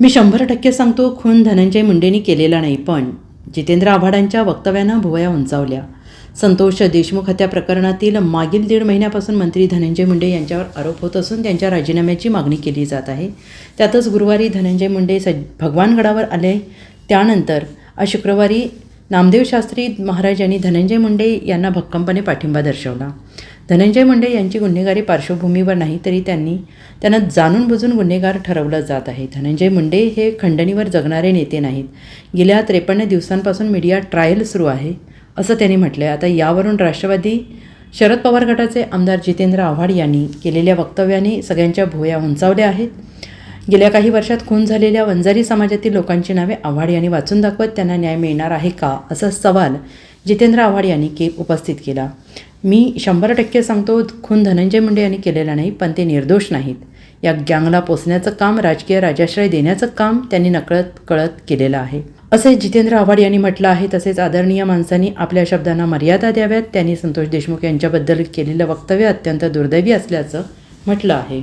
मी शंभर टक्के सांगतो खून धनंजय मुंडेंनी केलेला नाही पण जितेंद्र आव्हाडांच्या वक्तव्यानं भुवया उंचावल्या. संतोष देशमुख हत्या प्रकरणातील मागील दीड महिन्यापासून मंत्री धनंजय मुंडे यांच्यावर आरोप होत असून त्यांच्या राजीनाम्याची मागणी केली जात आहे. त्यातच गुरुवारी धनंजय मुंडे सज भगवानगडावर आले. त्यानंतर आज शुक्रवारी नामदेव शास्त्री महाराज यांनी धनंजय मुंडे यांना भक्कमपणे पाठिंबा दर्शवला. धनंजय मुंडे यांची गुन्हेगारी पार्श्वभूमीवर नाही तरी त्यांनी त्यांना जाणून बुजून गुन्हेगार ठरवलं जात आहे. धनंजय मुंडे हे खंडणीवर जगणारे नेते नाहीत. गेल्या त्रेपन्न दिवसांपासून मीडिया ट्रायल सुरू आहे असं त्यांनी म्हटलं आहे आता यावरून राष्ट्रवादी शरद पवार गटाचे आमदार जितेंद्र आव्हाड यांनी केलेल्या वक्तव्याने सगळ्यांच्या भोया उंचावल्या आहेत. गेल्या काही वर्षात खून झालेल्या वंजारी समाजातील लोकांची नावे आव्हाड यांनी वाचून दाखवत त्यांना न्याय मिळणार आहे का असा सवाल जितेंद्र आव्हाड यांनी के उपस्थित केला. मी शंभर टक्के सांगतो खून धनंजय मुंडे यांनी केलेला नाही पण ते निर्दोष नाहीत. या गँगला पोचण्याचं काम राजकीय राजाश्रय देण्याचं काम त्यांनी नकळत कळत केलेलं आहे. असे जितेंद्र आव्हाड यांनी म्हटलं आहे तसेच आदरणीय माणसांनी आपल्या शब्दांना मर्यादा द्याव्यात. त्यांनी संतोष देशमुख यांच्याबद्दल केलेलं वक्तव्य अत्यंत दुर्दैवी असल्याचं म्हटलं आहे.